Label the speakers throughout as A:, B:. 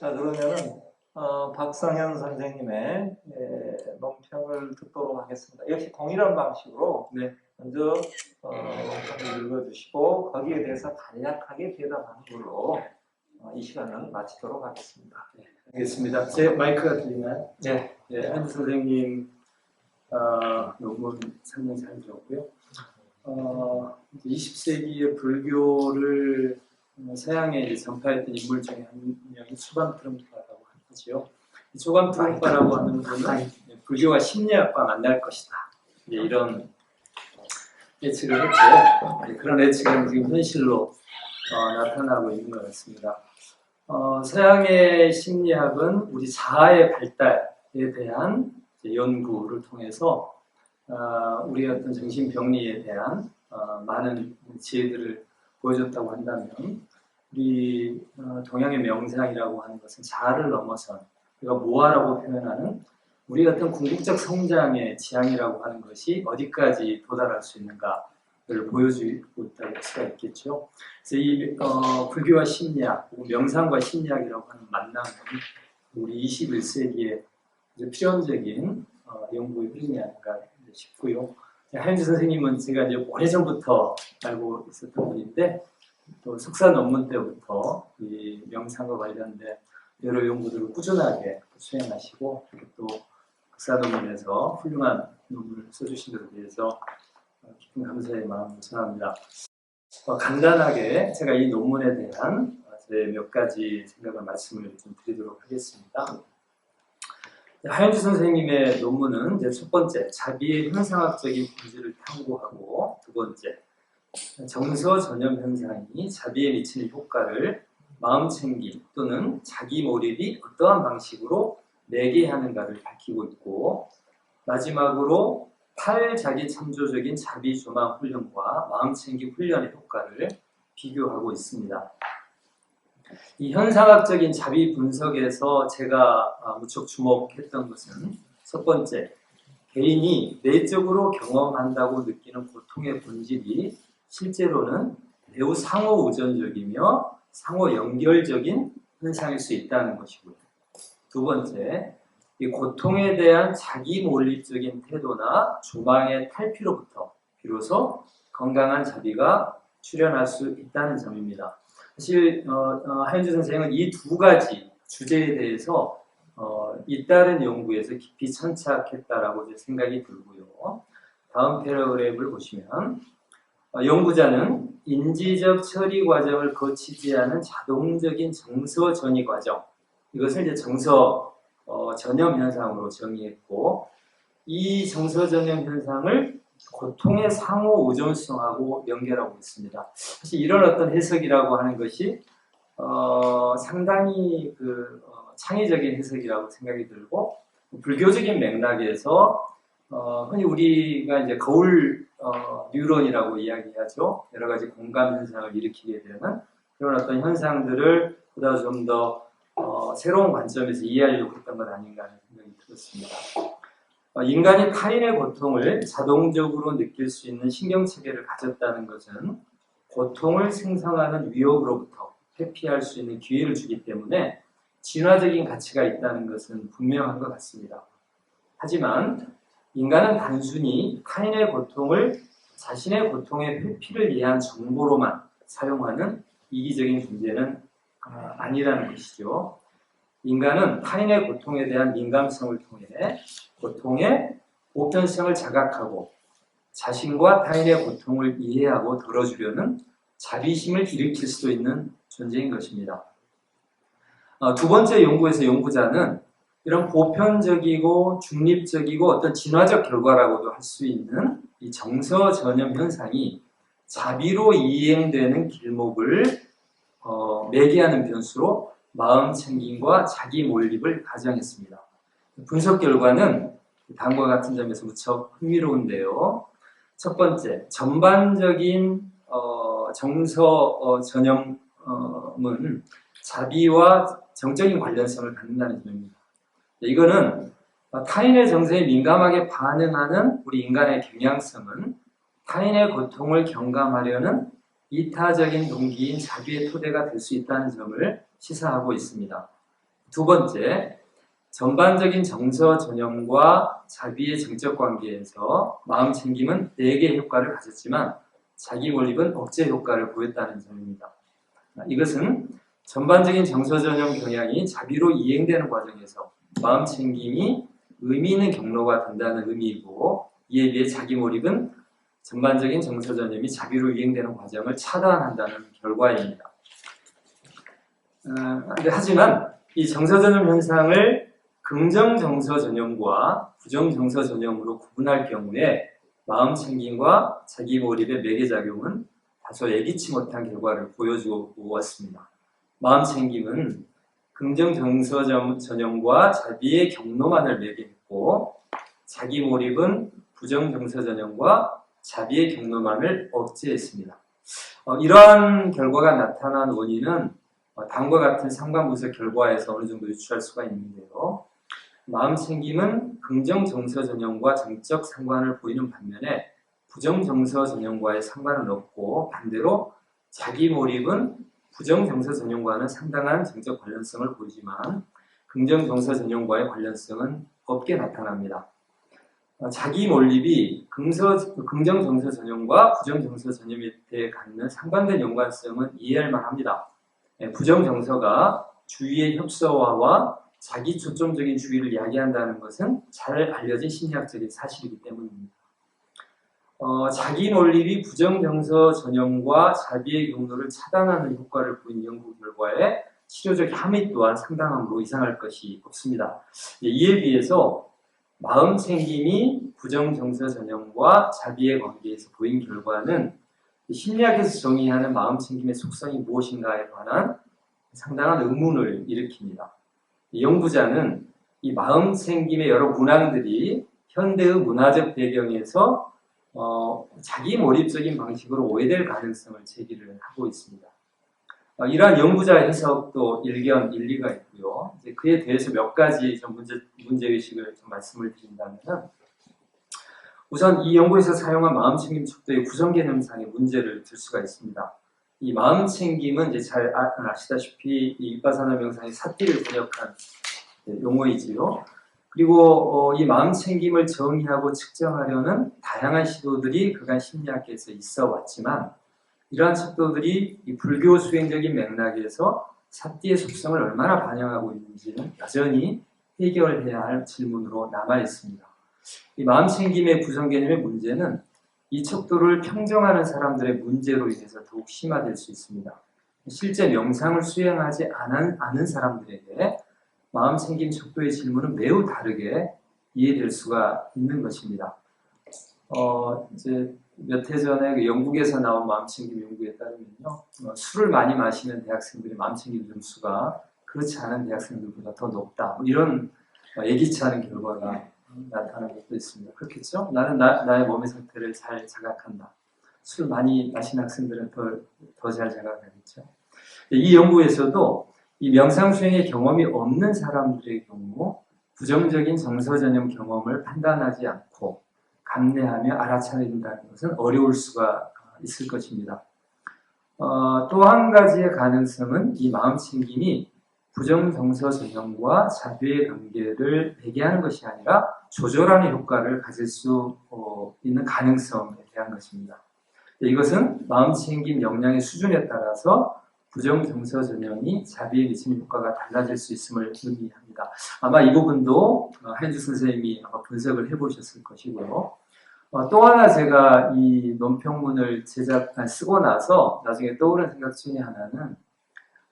A: 자 그러면은 어, 박상현 선생님의 예, 논평을 듣도록 하겠습니다. 역시 동일한 방식으로
B: 네.
A: 먼저 어, 읽어주시고 거기에 대해서 간략하게 대답하는 걸로 어, 이 시간을 마치도록 하겠습니다.
B: 알겠습니다. 제 마이크가 들리나요?
A: 네.
B: 네, 한주 선생님 어, 논문 상당히 잘 들었고요. 어, 20세기의 불교를 어, 서양에 전파했던 인물 중에 한 명이 초반 트럼파라고 하지요. 이 초반 트럼파라고 하는 분은 불교가 심리학과 만날 것이다. 이제 이런 예측을 했고요. 네, 그런 예측은 지금 현실로 어, 나타나고 있는 것 같습니다. 어, 서양의 심리학은 우리 자아의 발달에 대한 연구를 통해서 어, 우리의 어떤 정신병리에 대한 어, 많은 지혜들을 보여줬다고 한다면 우리 어, 동양의 명상이라고 하는 것은 자아를 넘어선 우리가 모아라고 표현하는 우리 어떤 궁극적 성장의 지향이라고 하는 것이 어디까지 도달할 수 있는가를 보여주고 있다고 할 수가 있겠죠. 그래서 이 어, 불교와 심리학, 명상과 심리학이라고 하는 만남은 우리 21세기의 필연적인 어, 연구의 흐름이 아닌가 싶고요. 하윤주 선생님은 제가 이제 오래전부터 알고 있었던 분인데 또 석사 논문 때부터 이 명상과 관련된 여러 연구들을 꾸준하게 수행하시고 또 석사 논문에서 훌륭한 논문을 써주신 것에 대해서 어, 깊은 감사의 마음을 전합니다. 어, 간단하게 제가 이 논문에 대한 어, 제몇 가지 생각을 말씀을 좀 드리도록 하겠습니다. 하현주 선생님의 논문은 첫 번째 자비의 현상학적인 본질을 탐구하고 두 번째 정서 전염 현상이 자비에 미치는 효과를 마음 챙김 또는 자기 몰입이 어떠한 방식으로 매개하는가를 밝히고 있고 마지막으로 탈자기 참조적인 자비 조망 훈련과 마음 챙김 훈련의 효과를 비교하고 있습니다. 이 현상학적인 자비 분석에서 제가 아, 무척 주목했던 것은 첫 번째, 개인이 내적으로 경험한다고 느끼는 고통의 본질이 실제로는 매우 상호 우전적이며 상호 연결적인 현상일 수 있다는 것이고요. 두 번째, 이 고통에 대한 자기 몰입적인 태도나 조망의 탈피로부터 비로소 건강한 자비가 출현할 수 있다는 점입니다. 사실 어, 어, 하현주 선생은 이 두 가지 주제에 대해서 어, 잇따른 연구에서 깊이 천착했다라고 제 생각이 들고요. 다음 패러그래프를 보시면 어, 연구자는 인지적 처리 과정을 거치지 않은 자동적인 정서 전이 과정 이것을 이제 정서 어, 전염 현상으로 정의했고 이 정서 전염 현상을 고통의 상호 의존성하고 연결하고 있습니다. 사실 이런 어떤 해석이라고 하는 것이 어, 상당히 그 어, 창의적인 해석이라고 생각이 들고 불교적인 맥락에서 어, 흔히 우리가 이제 거울 어, 뉴런이라고 이야기하죠. 여러 가지 공감 현상을 일으키게 되는 그런 어떤 현상들을 보다 좀더 어, 새로운 관점에서 이해하려고 했던 것 아닌가 하는 생각이 들었습니다. 어, 인간이 타인의 고통을 자동적으로 느낄 수 있는 신경체계를 가졌다는 것은 고통을 생성하는 위협으로부터 회피할 수 있는 기회를 주기 때문에 진화적인 가치가 있다는 것은 분명한 것 같습니다. 하지만 인간은 단순히 타인의 고통을 자신의 고통의 회피를 위한 정보로만 사용하는 이기적인 존재는 아, 아니라는 것이죠. 인간은 타인의 고통에 대한 민감성을 통해 고통의 보편성을 자각하고 자신과 타인의 고통을 이해하고 덜어주려는 자비심을 일으킬 수도 있는 존재인 것입니다. 어, 두 번째 연구에서 연구자는 이런 보편적이고 중립적이고 어떤 진화적 결과라고도 할 수 있는 이 정서 전염 현상이 자비로 이행되는 길목을 어, 매개하는 변수로 마음 챙김과 자기 몰입을 가정했습니다. 분석 결과는 다음과 같은 점에서 무척 흥미로운데요. 첫 번째, 전반적인 어, 정서 어, 전염은 자비와 정적인 관련성을 갖는다는 점입니다. 이거는 타인의 정서에 민감하게 반응하는 우리 인간의 경향성은 타인의 고통을 경감하려는 이타적인 동기인 자비의 토대가 될 수 있다는 점을 시사하고 있습니다. 두 번째, 전반적인 정서 전형과 자비의 정적 관계에서 마음 챙김은 내게 효과를 가졌지만 자기 몰입은 억제 효과를 보였다는 점입니다. 아, 이것은 전반적인 정서 전형 경향이 자비로 이행되는 과정에서 마음 챙김이 의미 있는 경로가 된다는 의미이고 이에 비해 자기 몰입은 전반적인 정서 전염이 자비로 이행되는 과정을 차단한다는 결과입니다. 어, 하지만 이 정서 전염 현상을 긍정 정서 전염과 부정 정서 전염으로 구분할 경우에 마음 챙김과 자기 몰입의 매개 작용은 다소 예기치 못한 결과를 보여주었습니다. 마음 챙김은 긍정 정서 전- 전형과 자비의 경로만을 매개했고 자기 몰입은 부정 정서 전형과 자비의 경로만을 억제했습니다. 어, 이러한 결과가 나타난 원인은 어, 다음과 같은 상관분석 결과에서 어느 정도 유추할 수가 있는데요. 마음 챙김은 긍정 정서 전형과 정적 상관을 보이는 반면에 부정 정서 전형과의 상관은 없고 반대로 자기 몰입은 부정 정서 전형과는 상당한 정적 관련성을 보이지만 긍정 정서 전형과의 관련성은 없게 나타납니다. 어, 자기 몰입이 긍서, 긍정 정서 전형과 부정 정서 전형에 대해 갖는 상관된 연관성은 이해할 만합니다. 예, 부정 정서가 주위의 협소화와 자기 초점적인 주의를 야기한다는 것은 잘 알려진 심리학적인 사실이기 때문입니다. 어, 자기 몰입이 부정 정서 전형과 자비의 경로를 차단하는 효과를 보인 연구 결과에 치료적 함의 또한 상당함으로 이상할 것이 없습니다. 예, 이에 비해서 마음 챙김이 부정 정서 전형과 자비의 관계에서 보인 결과는 심리학에서 정의하는 마음 챙김의 속성이 무엇인가에 관한 상당한 의문을 일으킵니다. 이 연구자는 이 마음 챙김의 여러 문항들이 현대의 문화적 배경에서 어, 자기 몰입적인 방식으로 오해될 가능성을 제기를 하고 있습니다. 어, 이러한 연구자의 해석도 일견 일리가 있고요. 이제 그에 대해서 몇 가지 좀 문제 문제 의식을 좀 말씀을 드린다면 우선 이 연구에서 사용한 마음 챙김 척도의 구성 개념상의 문제를 들 수가 있습니다. 이 마음 챙김은 이제 잘 아, 아시다시피 이 이빠사나 명상의 사띠를 번역한 네, 용어이지요. 그리고 어, 이 마음 챙김을 정의하고 측정하려는 다양한 시도들이 그간 심리학계에서 있어 왔지만 이러한 척도들이 이 불교 수행적인 맥락에서 사띠의 속성을 얼마나 반영하고 있는지는 여전히 해결해야 할 질문으로 남아 있습니다. 이 마음 챙김의 구성 개념의 문제는 이 척도를 평정하는 사람들의 문제로 인해서 더욱 심화될 수 있습니다. 실제 명상을 수행하지 않은, 않은 사람들에게 마음 챙김 척도의 질문은 매우 다르게 이해될 수가 있는 것입니다. 어, 이제 몇 해 전에 그 영국에서 나온 마음 챙김 연구에 따르면요, 어, 술을 많이 마시는 대학생들의 마음 챙김 점수가 그렇지 않은 대학생들보다 더 높다. 뭐 이런 어, 예기치 않은 결과가 나타나는 것도 있습니다. 그렇겠죠? 나는 나, 나의 몸의 상태를 잘 자각한다. 술 많이 마신 학생들은 더더잘 자각하겠죠. 이 연구에서도 이 명상 수행의 경험이 없는 사람들의 경우 부정적인 정서 전형 경험을 판단하지 않고 감내하며 알아차린다는 것은 어려울 수가 있을 것입니다. 어, 또 한 가지의 가능성은 이 마음 챙김이 부정 정서 전형과 자비의 관계를 배제하는 것이 아니라 조절하는 효과를 가질 수 어, 있는 가능성에 대한 것입니다. 이것은 마음 챙김 역량의 수준에 따라서 부정 정서 전형이 자비에 미치는 효과가 달라질 수 있음을 의미합니다. 아마 이 부분도 어, 한주 선생님이 아마 분석을 해보셨을 것이고요. 어, 또 하나 제가 이 논평문을 제작 아, 쓰고 나서 나중에 떠오른 생각 중에 하나는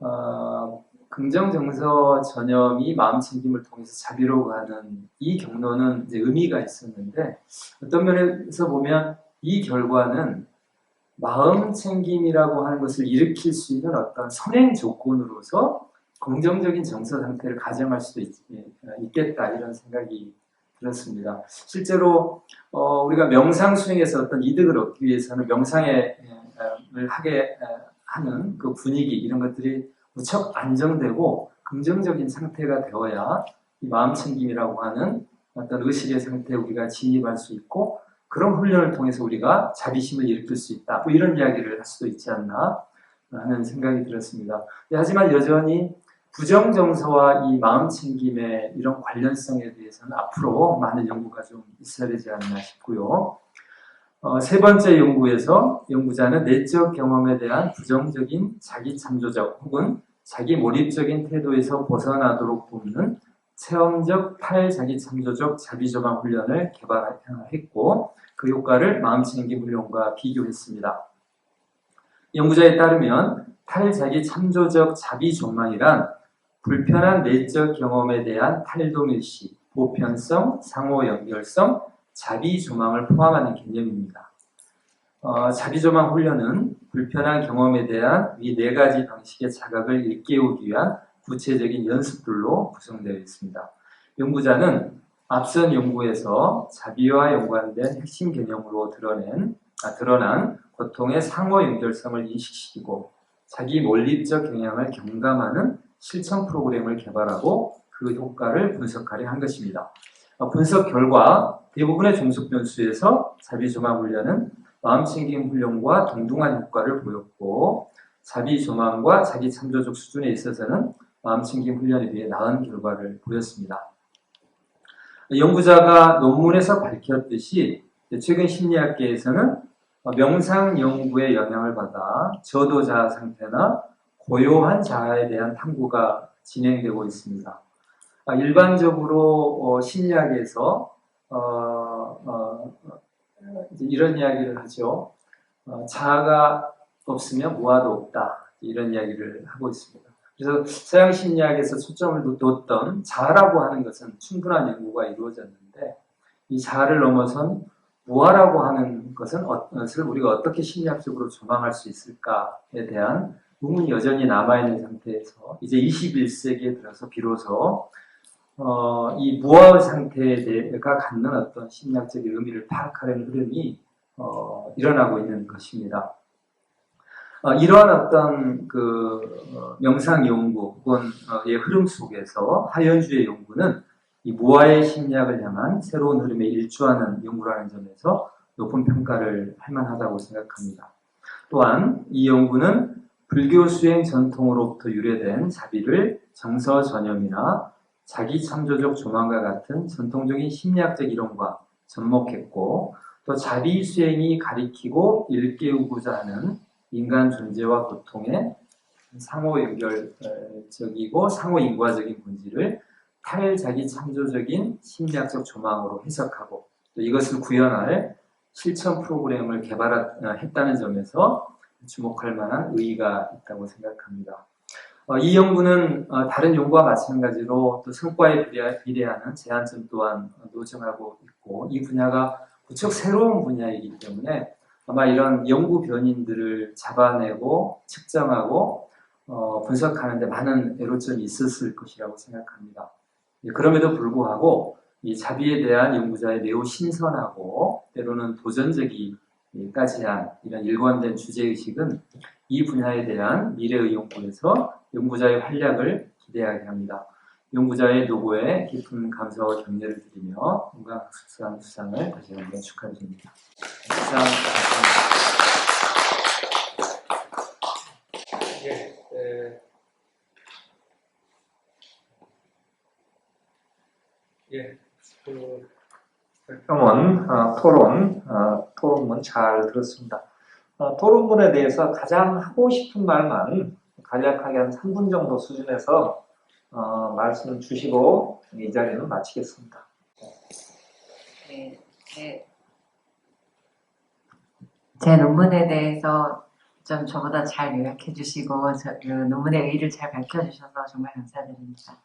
B: 어, 긍정 정서 전염이 마음 챙김을 통해서 자비로 가는 이 경로는 이제 의미가 있었는데 어떤 면에서 보면 이 결과는 마음 챙김이라고 하는 것을 일으킬 수 있는 어떤 선행 조건으로서 긍정적인 정서 상태를 가정할 수도 있, 겠다 이런 생각이 들었습니다. 실제로 어, 우리가 명상 수행에서 어떤 이득을 얻기 위해서는 명상을 하게 하는 그 분위기 이런 것들이 무척 안정되고 긍정적인 상태가 되어야 이 마음 챙김이라고 하는 어떤 의식의 상태에 우리가 진입할 수 있고 그런 훈련을 통해서 우리가 자비심을 일으킬 수 있다. 뭐 이런 이야기를 할 수도 있지 않나 하는 생각이 들었습니다. 네, 하지만 여전히 부정정서와 이 마음 챙김의 이런 관련성에 대해서는 앞으로 많은 연구가 좀 있어야 되지 않나 싶고요. 어, 세 번째 연구에서 연구자는 내적 경험에 대한 부정적인 자기 참조적 혹은 자기 몰입적인 태도에서 벗어나도록 돕는 체험적 탈자기 참조적 자비 조망 훈련을 개발했고 그 효과를 마음챙김 훈련과 비교했습니다. 연구자에 따르면 탈자기 참조적 자비 조망이란 불편한 내적 경험에 대한 탈동일시, 보편성, 상호 연결성, 자비 조망을 포함하는 개념입니다. 어, 자비 조망 훈련은 불편한 경험에 대한 이 네 가지 방식의 자각을 일깨우기 위한 구체적인 연습들로 구성되어 있습니다. 연구자는 앞선 연구에서 자비와 연관된 핵심 개념으로 드러낸, 아, 드러난 고통의 상호 연결성을 인식시키고 자기 몰입적 경향을 경감하는 실천 프로그램을 개발하고 그 효과를 분석하려 한 것입니다. 어, 분석 결과 대부분의 종속 변수에서 자비 조망 훈련은 마음 챙김 훈련과 동등한 효과를 보였고 자비 조망과 자기 참조적 수준에 있어서는 마음챙김 훈련에 비해 나은 결과를 보였습니다. 연구자가 논문에서 밝혔듯이 최근 심리학계에서는 명상 연구의 영향을 받아 저도 자아 상태나 고요한 자아에 대한 탐구가 진행되고 있습니다. 아, 일반적으로 어, 심리학에서 어, 어, 이런 이야기를 하죠. 어, 자아가 없으면 무아도 없다. 이런 이야기를 하고 있습니다. 그래서 서양 심리학에서 초점을 뒀던 자아라고 하는 것은 충분한 연구가 이루어졌는데 이 자아를 넘어선 무아라고 하는 것은 어- 것을 우리가 어떻게 심리학적으로 조망할 수 있을까에 대한 의문이 여전히 남아있는 상태에서 이제 21세기에 들어서 비로소 어, 이 무아 상태가 갖는 어떤 심리학적인 의미를 파악하려는 흐름이 어, 일어나고 있는 것입니다. 어, 이러한 어떤 그 어, 명상 연구 혹은 어, 의 흐름 속에서 하현주의 연구는 이 무아의 심리학을 향한 새로운 흐름에 일조하는 연구라는 점에서 높은 평가를 할 만하다고 생각합니다. 또한 이 연구는 불교 수행 전통으로부터 유래된 자비를 정서 전염이나 자기 창조적 조망과 같은 전통적인 심리학적 이론과 접목했고 또 자비 수행이 가리키고 일깨우고자 하는 인간 존재와 고통의 상호 연결적이고 상호 인과적인 본질을 탈자기 창조적인 심리학적 조망으로 해석하고 또 이것을 구현할 실천 프로그램을 개발했다는 점에서 주목할 만한 의의가 있다고 생각합니다. 어, 이 연구는 어, 다른 연구와 마찬가지로 또 성과에 비례, 비례하는 제한점 또한 노정하고 있고 이 분야가 무척 새로운 분야이기 때문에 아마 이런 연구 변인들을 잡아내고 측정하고 어, 분석하는데 많은 애로점이 있었을 것이라고 생각합니다. 예, 그럼에도 불구하고 이 자비에 대한 연구자의 매우 신선하고 때로는 도전적이까지 한 이런 일관된 주제의식은 이 분야에 대한 미래의 연구에서 연구자의 활약을 기대하게 합니다. 연구자의 노고에 깊은 감사와 격려를 드리며 건강수상 수상을 다시 한번 축하드립니다. 이상
A: 예, 에, 예, 그 평원 어, 토론 어, 토론문 잘 들었습니다. 어, 토론문에 대해서 가장 하고 싶은 말만 간략하게 한 3분 정도 수준에서 어, 말씀 주시고 이 자리는 마치겠습니다.
C: 네, 제, 제 논문에 대해서 좀 저보다 잘 요약해 주시고 저, 그 논문의 의의를 잘 밝혀 주셔서 정말 감사드립니다.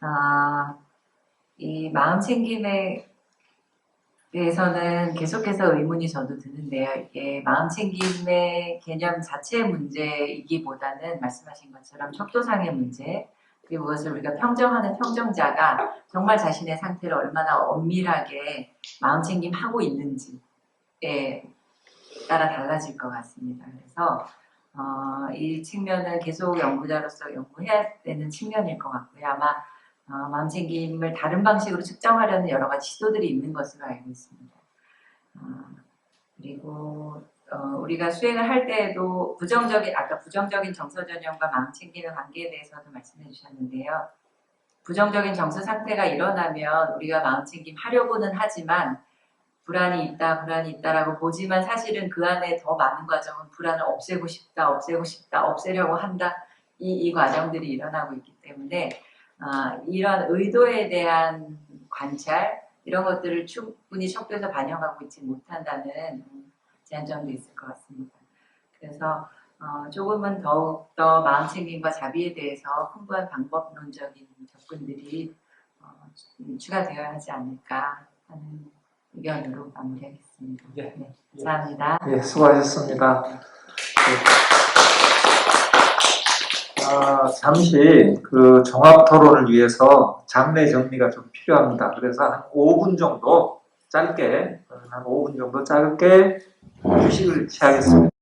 C: 아, 이 마음 챙김에 대해서는 계속해서 의문이 저도 드는데요. 이게 마음 챙김의 개념 자체의 문제이기보다는 말씀하신 것처럼 척도상의 문제 그리고 그것을 우리가 평정하는 평정자가 정말 자신의 상태를 얼마나 엄밀하게 마음 챙김하고 있는지에 따라 달라질 것 같습니다. 그래서 어, 이 측면은 계속 연구자로서 연구해야 되는 측면일 것 같고요. 아마 어, 마음 챙김을 다른 방식으로 측정하려는 여러 가지 시도들이 있는 것으로 알고 있습니다. 어, 그리고 어, 우리가 수행을 할 때에도 부정적인 아까 부정적인 정서 전형과 마음 챙기는 관계에 대해서도 말씀해 주셨는데요. 부정적인 정서 상태가 일어나면 우리가 마음 챙김 하려고는 하지만 불안이 있다, 불안이 있다라고 보지만 사실은 그 안에 더 많은 과정은 불안을 없애고 싶다, 없애고 싶다, 없애려고 한다 이, 이 과정들이 일어나고 있기 때문에 아, 이런 의도에 대한 관찰 이런 것들을 충분히 척도에서 반영하고 있지 못한다는 음, 제한점도 있을 것 같습니다. 그래서 어, 조금은 더욱 더 마음 챙김과 자비에 대해서 풍부한 방법론적인 접근들이 어, 음, 추가되어야 하지 않을까 하는 의견으로 마무리하겠습니다.
B: 예.
C: 네, 감사합니다.
A: 예, 수고하셨습니다. 아, 잠시 그 종합 토론을 위해서 장례 정리가 좀 필요합니다. 그래서 한 5분 정도 짧게, 한 5분 정도 짧게 휴식을 취하겠습니다.